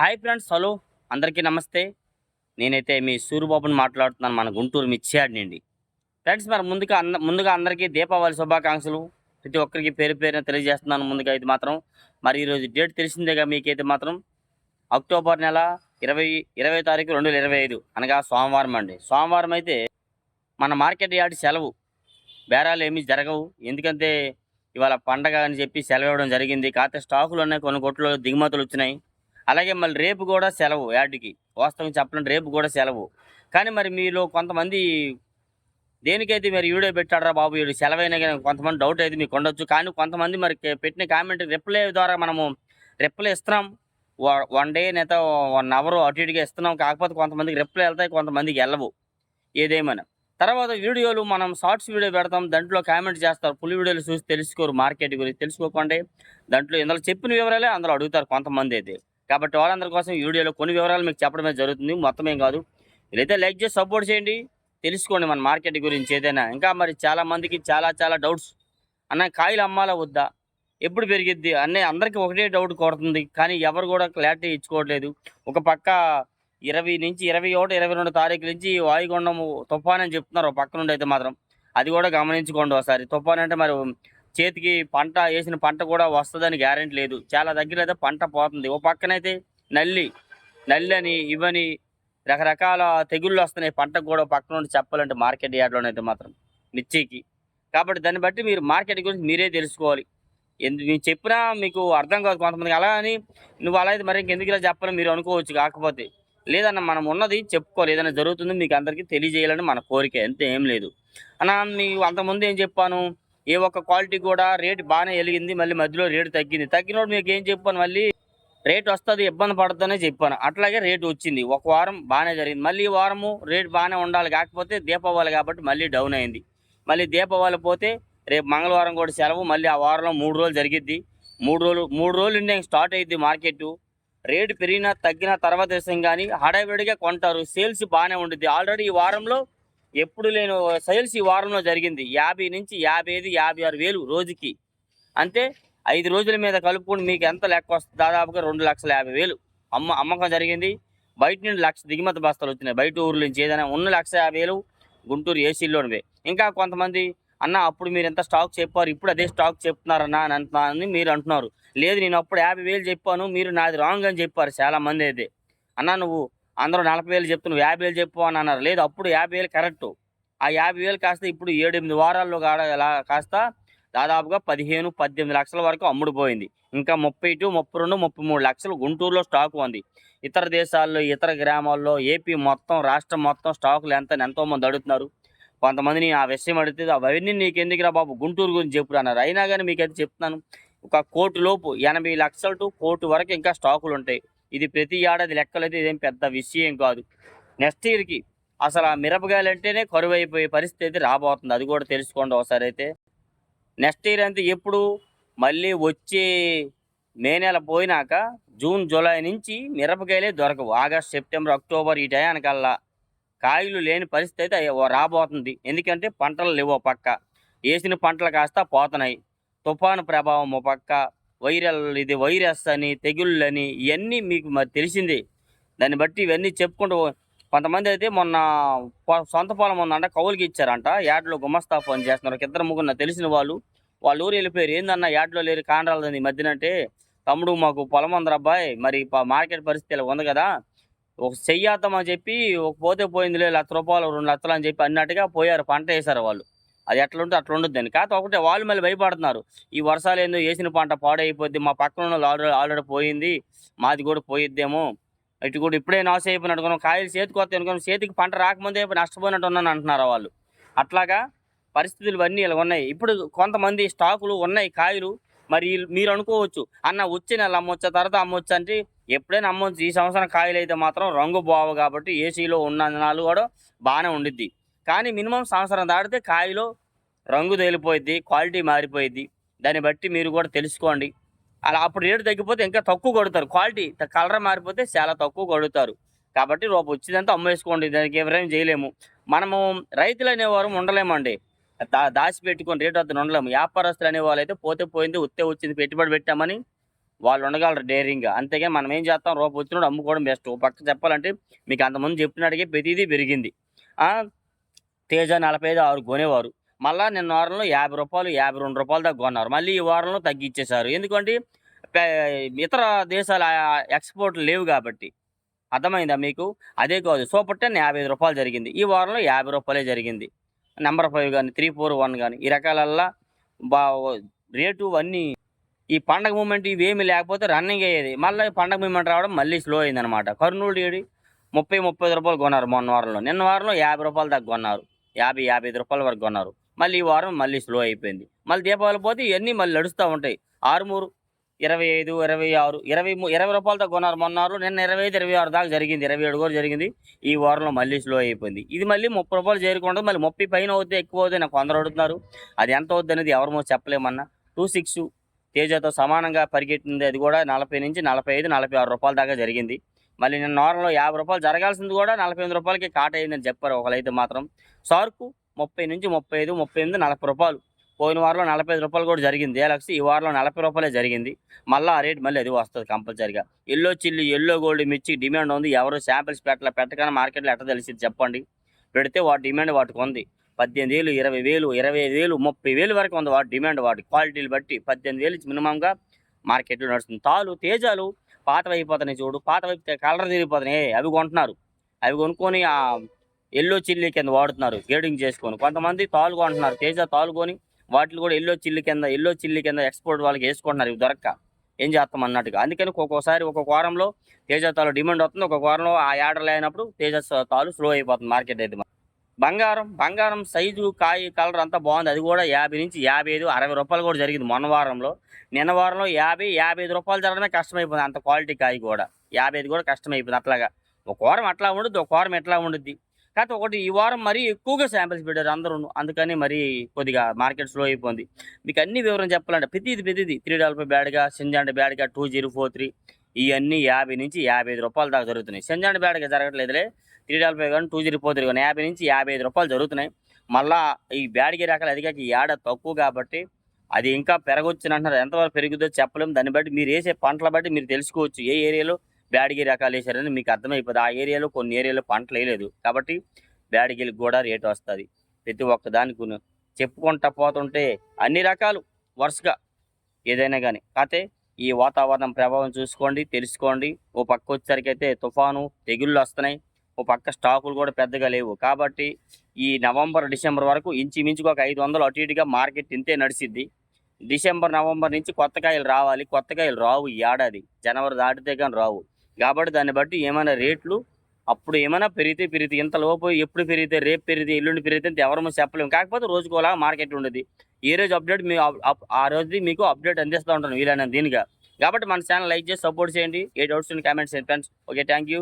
Hi friends hello. అందరికీ నమస్తే. నేనైతే మీ సూర్యబాబుని మాట్లాడుతున్నాను మన గుంటూరు మిర్చియాడ్ నుండి ఫ్రెండ్స్ మరి ముందుగా అంద ముందుగా అందరికీ దీపావళి శుభాకాంక్షలు. ప్రతి ఒక్కరికి పేరు పేరున తెలియజేస్తున్నాను ముందుగా అయితే మాత్రం. మరి ఈరోజు డేట్ తెలిసిందేగా మీకైతే మాత్రం? అక్టోబర్ నెల ఇరవై ఇరవై తారీఖు రెండు వేల ఇరవై ఐదు. అనగా సోమవారం అండి. సోమవారం అయితే మన మార్కెట్ యార్డ్ సెలవు. బేరాలు ఏమీ జరగవు. ఎందుకంటే ఇవాళ పండగ అని చెప్పి సెలవు ఇవ్వడం జరిగింది. కాకపోతే స్టాకులు ఉన్నాయి కొన్ని కొట్లు దిగుమతులు వచ్చినాయి. అలాగే మళ్ళీ రేపు కూడా సెలవు యాడ్కి. వాస్తవం చెప్పాలంటే రేపు కూడా సెలవు. కానీ మరి మీలో కొంతమంది దేనికైతే మరి వీడియో పెట్టాడరా బాబు వీడు సెలవైనా కానీ కొంతమంది డౌట్ అయితే మీకు ఉండొచ్చు. కానీ కొంతమంది మరి పెట్టిన కామెంట్ రిప్లై ద్వారా మనము రిప్లై ఇస్తున్నాం. వ- వన్ డే నేత వన్ అవర్ అటు ఇటుగా ఇస్తున్నాం. కాకపోతే కొంతమందికి రిప్లై వెళ్తాయి కొంతమందికి వెళ్ళవు. ఏదేమైనా. తర్వాత వీడియోలు మనం షార్ట్స్ వీడియో పెడతాం. దాంట్లో కామెంట్ చేస్తారు. ఫుల్ వీడియోలు చూసి తెలుసుకోరు. మార్కెట్ గురించి తెలుసుకోకండి. దాంట్లో ఇందులో చెప్పిన వివరాలే అందులో అడుగుతారు కొంతమంది అయితే. కాబట్టి వాళ్ళందరి కోసం ఈ వీడియోలో కొన్ని వివరాలు మీకు చెప్పడమే జరుగుతుంది. మొత్తం ఏం కాదు. ఇదైతే లైక్ చేసి సపోర్ట్ చేయండి. తెలుసుకోండి మన మార్కెట్ గురించి ఏదైనా. ఇంకా మరి చాలా మందికి చాలా చాలా డౌట్స్ అన్న కాయలు అమ్మాలా వద్దా? ఎప్పుడు పెరిగిద్ది? అన్నీ అందరికీ ఒకటే డౌట్ కొడుతుంది. కానీ ఎవరు కూడా క్లారిటీ ఇచ్చుకోవట్లేదు. ఒక పక్క ఇరవై నుంచి ఇరవై ఒకటి ఇరవై రెండు తారీఖు నుంచి వాయుగుండం తుఫాన్ అని చెప్తున్నారు. ఒక పక్క నుండి అయితే మాత్రం. అది కూడా గమనించుకోండి ఒకసారి. తుఫాన్ అంటే మరి చేతికి పంట వేసిన పంట కూడా వస్తుందని గ్యారెంటీ లేదు. చాలా దగ్గర అయితే పంట పోతుంది. ఓ పక్కనైతే నల్లి నల్లి అని ఇవని రకరకాల తెగుళ్ళు వస్తున్నాయి. పంటకు కూడా పక్కన నుండి చెప్పాలంటే మార్కెట్ యార్డ్లోనైతే మాత్రం మిర్చికి. కాబట్టి దాన్ని బట్టి మీరు మార్కెట్ గురించి మీరే తెలుసుకోవాలి. ఎందుకు మీరు చెప్పినా మీకు అర్థం కాదు కొంతమందికి. అలా అని నువ్వు అలా అయితే మరి ఇంకెందుకు ఇలా చెప్పాలని మీరు అనుకోవచ్చు కాకపోతే. లేదన్న మనం ఉన్నది చెప్పుకోవాలి. ఏదైనా జరుగుతుంది మీకు అందరికీ తెలియజేయాలని మన కోరిక. అంతే ఏం లేదు. అన్న మీకు అంతకుముందు ఏం చెప్పాను? ఏ ఒక్క క్వాలిటీ కూడా రేటు బాగానే వెలిగింది మళ్ళీ మధ్యలో రేటు తగ్గింది. తగ్గినప్పుడు మీకు ఏం చెప్పాను మళ్ళీ రేట్ వస్తుంది ఇబ్బంది పడుతుందనే చెప్పాను. అట్లాగే రేటు వచ్చింది ఒక వారం బాగానే జరిగింది. మళ్ళీ ఈ వారము రేట్ బాగానే ఉండాలి కాకపోతే దీపావళి కాబట్టి మళ్ళీ డౌన్ అయింది. మళ్ళీ దీపావళి పోతే రేపు మంగళవారం కూడా సెలవు మళ్ళీ ఆ వారంలో మూడు రోజులు జరిగిద్ది. మూడు రోజులు మూడు రోజులు ఉండే స్టార్ట్ అయ్యిద్ది మార్కెట్ రేటు పెరిగినా తగ్గిన తర్వాత విషయం కానీ హడావిడిగా కొంటారు సేల్స్ బాగానే ఉంటుంది ఆల్రెడీ ఈ వారంలో ఎప్పుడు లేని సేల్స్ ఈ వారంలో జరిగింది. యాభై నుంచి యాభై ఐదు యాభై ఆరు వేలు రోజుకి. అంతే ఐదు రోజుల మీద కలుపుకొని మీకు ఎంత లెక్క వస్తుంది దాదాపుగా రెండు లక్షల యాభై వేలు. అమ్మ అమ్మకం జరిగింది. బయట నుండి లక్ష దిగుమతి బస్తాలు వచ్చినాయి. బయట ఊర్ల నుంచి ఏదైనా ఉన్న లక్ష యాభై వేలు గుంటూరు ఏసీలోనివే ఇంకా కొంతమంది అన్న అప్పుడు మీరు ఎంత స్టాక్ చెప్పారు? ఇప్పుడు అదే స్టాక్ చెప్తున్నారన్నా అని అంటున్నా అని మీరు అంటున్నారు. లేదు నేను అప్పుడు యాభై వేలు చెప్పాను. మీరు నాది రాంగ్ అని చెప్పారు చాలామంది అయితే. అన్న నువ్వు అందరూ నలభై వేలు చెప్తు యాభై వేలు చెప్పు అని అన్నారు. లేదు అప్పుడు యాభై వేలు కరెక్ట్ ఆ యాభై వేలు కాస్త ఇప్పుడు ఏడు ఎనిమిది వారాల్లో కాడ ఎలా కాస్త దాదాపుగా పదిహేను పద్దెనిమిది లక్షల వరకు అమ్ముడుపోయింది. ఇంకా ముప్పై టు ముప్పై రెండు ముప్పై మూడు లక్షలు గుంటూరులో స్టాక్ ఉంది. ఇతర దేశాల్లో ఇతర గ్రామాల్లో ఏపీ మొత్తం రాష్ట్రం మొత్తం స్టాకులు ఎంత ఎంతోమంది అడుగుతున్నారు. కొంతమందిని ఆ విషయం అడిగితే అవన్నీ నీకు ఎందుకురా బాబు? గుంటూరు గురించి చెప్పుడు అన్నారు. అయినా కానీ మీకైతే చెప్తున్నాను. ఒక కోటి లోపు ఎనభై లక్షలు టు కోటి వరకు ఇంకా స్టాకులు ఉంటాయి. ఇది ప్రతి ఏడాది లెక్కలైతే ఇదేం పెద్ద విషయం కాదు. నెక్స్ట్ ఇయర్కి అసలు ఆ మిరపకాయలు అంటేనే కరువు అయిపోయే పరిస్థితి అయితే రాబోతుంది. అది కూడా తెలుసుకోండి ఒకసారి అయితే. నెక్స్ట్ ఇయర్ అంతా ఎప్పుడు? మళ్ళీ వచ్చే మే నెల పోయినాక జూన్ జూలై నుంచి మిరపకాయలే దొరకవు. ఆగస్ట్ సెప్టెంబర్ అక్టోబర్ ఈ టయానికల్లా కాయలు లేని పరిస్థితి అయితే రాబోతుంది. ఎందుకంటే పంటలు లేవు పక్క. వేసిన పంటలు కాస్త పోతున్నాయి. తుఫాను ప్రభావం ఓ పక్క. వైరల్ ఇది వైరస్ అని తెగుళ్ళని ఇవన్నీ మీకు మరి తెలిసింది. దాన్ని బట్టి ఇవన్నీ చెప్పుకుంటూ కొంతమంది అయితే మొన్న సొంత పొలం ఉందంట కౌలుకి ఇచ్చారంట. యాడ్లో గుమస్తా ఫోన్ చేస్తున్నారు. ఒక ఇద్దరు ముగ్గురు తెలిసిన వాళ్ళు. వాళ్ళ ఊరు వెళ్ళిపోయారు. ఏందన్న యాడ్లో లేరు కాండ్రాలది ఈ మధ్యన అంటే తమ్ముడు మాకు పొలం ఉందిరా మరి మార్కెట్ పరిస్థితి ఇలా ఉంది కదా ఒక చెయ్యాతమని చెప్పి ఒక పోతే పోయిందిలే లక్ష రూపాయలు రెండు లక్షలు అని చెప్పి అన్నట్టుగా పోయారు పంట వేశారు వాళ్ళు. అది ఎట్లా ఉంటే అట్లా ఉండదు దాన్ని కాకపోతే ఒకటే వాళ్ళు మళ్ళీ భయపడుతున్నారు. ఈ వర్షాలు ఏందో వేసిన పంట పాడైపోద్ది మా పక్కన ఉన్న వాళ్ళు ఆల్రెడీ ఆల్రెడీ పోయింది మాది కూడా పోయిద్దేమో. ఇటు కూడా ఇప్పుడే నాశ అయిపోయినట్టు అనుకున్నాం. కాయలు చేతికి వస్తాయి అనుకున్నాం. చేతికి పంట రాకముందే నష్టపోయినట్టు ఉన్నాను అంటున్నారు వాళ్ళు. అట్లాగా పరిస్థితులు అన్నీ ఇలా ఉన్నాయి. ఇప్పుడు కొంతమంది స్టాకులు ఉన్నాయి కాయలు. మరి మీరు అనుకోవచ్చు అన్న వచ్చే నెల అమ్మొచ్చా తర్వాత అమ్మొచ్చు అంటే ఎప్పుడైనా అమ్మొచ్చు. ఈ సంవత్సరం కాయలు అయితే మాత్రం రంగు బావు కాబట్టి ఏసీలో ఉన్న కూడా బాగానే ఉండిద్ది. కానీ మినిమం సంవత్సరం దాటితే కాయలో రంగు తేలిపోయిద్ది క్వాలిటీ మారిపోయిద్ది. దాన్ని బట్టి మీరు కూడా తెలుసుకోండి. అలా అప్పుడు రేటు తగ్గిపోతే ఇంకా తక్కువ కొడతారు. క్వాలిటీ కలర్ మారిపోతే చాలా తక్కువ కొడుతారు. కాబట్టి రేపు వచ్చిందంతా అమ్మేసుకోండి. దానికి ఎవరైనా చేయలేము. మనము రైతులు అనేవారు ఉండలేమండి. దా దాచి పెట్టుకొని రేటు అతను ఉండలేము. వ్యాపారస్తులు అనేవాళ్ళు అయితే పోతే పోయింది ఉత్తే వచ్చింది పెట్టుబడి పెట్టామని వాళ్ళు ఉండగలరు డేరింగ్గా. అంతేగా మనం ఏం చేస్తాం? రూపాయి వచ్చినప్పుడు అమ్ముకోవడం బెస్ట్. పక్క చెప్పాలంటే మీకు అంతమంది చెప్పినట్టుగా ప్రతిదీ పెరిగింది. తేజ నలభై ఐదు ఆరు కొనేవారు. మళ్ళీ నిన్న వారంలో యాభై రూపాయలు యాభై రెండు రూపాయలు దాకా కొన్నారు. మళ్ళీ ఈ వారంలో తగ్గించేశారు ఎందుకంటే ఇతర దేశాల ఎక్స్పోర్ట్లు లేవు కాబట్టి. అర్థమైందా మీకు? అదే కాదు సూపర్ టెన్ యాభై ఐదు రూపాయలు జరిగింది. ఈ వారంలో యాభై రూపాయలే జరిగింది. నెంబర్ ఫైవ్ కానీ త్రీ ఫోర్ వన్ కానీ ఈ రకాలల్లా బా రేటు అన్నీ ఈ పండగ మూమెంట్ ఇవేమి లేకపోతే రన్నింగ్ అయ్యేది. మళ్ళీ పండగ మూమెంట్ రావడం మళ్ళీ స్లో అయింది అనమాట కర్నూలు ఏడి ముప్పై ముప్పై ఐదు రూపాయలు కొన్నారు మొన్న వారంలో. నిన్న వారంలో యాభై రూపాయల దాకా కొన్నారు. యాభై యాభై ఐదు రూపాయల వరకు కొన్నారు. మళ్ళీ ఈ వారం మళ్ళీ స్లో అయిపోయింది. మళ్ళీ దీపావళి పోతే ఇవన్నీ మళ్ళీ నడుస్తూ ఉంటాయి. ఆరుమూరు ఇరవై ఐదు ఇరవై ఆరు ఇరవై మూ- ఇరవై రూపాయలతో కొన్నారు మొన్నారు. నిన్న ఇరవై ఐదు ఇరవై ఆరు దాకా జరిగింది. ఇరవై ఏడు కూడా జరిగింది. ఈ వారంలో మళ్ళీ స్లో అయిపోయింది. ఇది మళ్ళీ ముప్పై రూపాయలు చేరుకుంటుంది మళ్ళీ ముప్పై పైన అవుతే ఎక్కువ అవుతుంది నాకు కొందరు అడుగుతున్నారు. అది ఎంత అవుద్ది అనేది ఎవరమో చెప్పలేమన్నా. టూ సిక్స్ తేజతో సమానంగా పరిగెట్టింది. అది కూడా నలభై నుంచి నలభై ఐదు నలభై ఆరు రూపాయల దాకా జరిగింది. మళ్ళీ నేను నార్మల్లో యాభై రూపాయలు జరగాల్సింది కూడా నలభై ఎనిమిది రూపాయలకి కాట్ అయిందని చెప్పారు ఒకరైతే మాత్రం. సార్కు ముప్పై నుంచి ముప్పై ఐదు ముప్పై ఎనిమిది నలభై రూపాయలు. పోయిన వారంలో నలభై ఐదు రూపాయలు కూడా జరిగింది. ఏలక్స్ ఈ వారంలో నలభై రూపాయలే జరిగింది. మళ్ళీ ఆ రేట్ మళ్ళీ అది వస్తుంది కంపల్సరీగా. ఎల్లో చిల్లి ఎల్లో గోల్డ్ మిర్చి డిమాండ్ ఉంది. ఎవరు శాంపిల్స్ పెట్టలే పెట్టగానే మార్కెట్లో ఎట్ట తెలిసింది చెప్పండి. పెడితే వాటి డిమాండ్ వాటికి ఉంది. పద్దెనిమిది వేలు ఇరవై వేలు ఇరవై ఐదు వేలు ముప్పై వేలు వరకు ఉంది వాటి డిమాండ్ వాటి క్వాలిటీలు బట్టి. పద్దెనిమిది వేలు మినిమంగా మార్కెట్లో నడుస్తుంది. తాలు తేజాలు పాతవి అయిపోతున్నాయి చూడు పాతవి కలర్ తిరిగిపోతున్నాయి. అవి కొంటున్నారు. అవి కొనుక్కొని ఆ ఎల్లో చిల్లీ కింద వాడుతున్నారు గ్రేడింగ్ చేసుకొని. కొంతమంది తాలు కొంటున్నారు తేజ తాలుకొని వాటిని కూడా ఎల్లో చిల్లి కింద ఎల్లో చిల్లి కింద ఎక్స్పోర్ట్ వాళ్ళకి వేసుకుంటున్నారు ఇవి దొరక్క. ఏం చేస్తాం అన్నట్టుగా. అందుకని ఒక్కొక్కసారి ఒక్కొక్క వారంలో తేజ తాలు డిమాండ్ వస్తుంది. ఒక్కొక్క వారంలో ఆ ఆర్డర్లు అయినప్పుడు తేజ తాలు స్లో అయిపోతుంది మార్కెట్ అయితే బంగారం బంగారం సైజు కాయ కలర్ అంతా బాగుంది. అది కూడా యాభై నుంచి యాభై ఐదు అరవై రూపాయలు కూడా జరిగింది మొన్న వారంలో. నిన్న వారంలో యాభై యాభై ఐదు రూపాయలు జరగడమే కష్టమైపోయింది. అంత క్వాలిటీ కాయ కూడా. యాభై ఐదు కూడా కష్టమైపోయింది అట్లాగా. ఒక వారం అట్లా ఉండదు ఒక వారం ఎట్లా ఉండద్ది. కాకపోతే ఒకటి ఈ వారం మరీ ఎక్కువగా శాంపిల్స్ పెట్టారు అందరూ. అందుకని మరీ కొద్దిగా మార్కెట్ స్లో అయిపోయింది. మీకు అన్ని వివరం చెప్పాలంటే ప్రతిది ప్రతిది త్రీ డబల్ బ్యాడ్గా సింజాండ్ బ్యాడ్గా టూ జీరో ఫోర్ త్రీ ఇవన్నీ యాభై నుంచి యాభై ఐదు రూపాయల దాకా జరుగుతున్నాయి. సింజాండ్ బ్యాడ్గా జరగట్లేదులే. త్రీ డబల్ ఫైవ్ కానీ టూ జీరో ఫోర్ త్రీ కానీ యాభై నుంచి యాభై ఐదు రూపాయలు జరుగుతున్నాయి. మళ్ళా ఈ బ్యాడ్కి రకాలు అదిగాక ఈ ఏడ తక్కువ కాబట్టి అది ఇంకా పెరగొచ్చు అంటున్నారు. ఎంతవరకు పెరుగుతుందో చెప్పలేము దాన్ని బట్టి మీరు వేసే పంటల బట్టి మీరు తెలుసుకోవచ్చు ఏ ఏరియాలో బ్యాడ్గి రకాలు వేసారని మీకు అర్థమైపోతుంది. ఆ ఏరియాలో కొన్ని ఏరియాలో పంటలు వేయలేదు. కాబట్టి బ్యాడ్గిలకు కూడా రేటు వస్తుంది. ప్రతి ఒక్క దానికి చెప్పుకుంటా పోతుంటే అన్ని రకాలు వరుసగా ఏదైనా కానీ కాకపోతే ఈ వాతావరణం ప్రభావం చూసుకోండి తెలుసుకోండి. ఓ పక్క వచ్చేసరికి అయితే తుఫాను తెగుళ్ళు వస్తున్నాయి. ఓ పక్క స్టాకులు కూడా పెద్దగా లేవు. కాబట్టి ఈ నవంబర్ డిసెంబర్ వరకు ఇంచుమించుకు ఒక ఐదు వందలు అటు ఇటుగా మార్కెట్ ఇంతే నడిచిద్ది డిసెంబర్ నవంబర్ నుంచి కొత్త కాయలు రావాలి. కొత్త కాయలు రావు ఈ ఏడాది. జనవరి దాటితే కానీ రావు. కాబట్టి దాన్ని బట్టి ఏమైనా రేట్లు అప్పుడు ఏమైనా పెరిగితే పెరిగితే ఇంత లోపు ఎప్పుడు పెరిగితే రేపు పెరిగితే ఎల్లుండి పెరిగితే అంత ఎవరమో చెప్పలేము. కాకపోతే రోజుకోలా మార్కెట్ ఉండదు. ఏ రోజు అప్డేట్ మీ ఆ రోజు మీకు అప్డేట్ అందిస్తూ ఉంటాను వీలైన దీనిగా. కాబట్టి మన ఛానల్ లైక్ చేసి సపోర్ట్ చేయండి. ఏ డౌట్స్ కామెంట్స్ చేయండి ఫ్రెండ్స్. Okay thank you.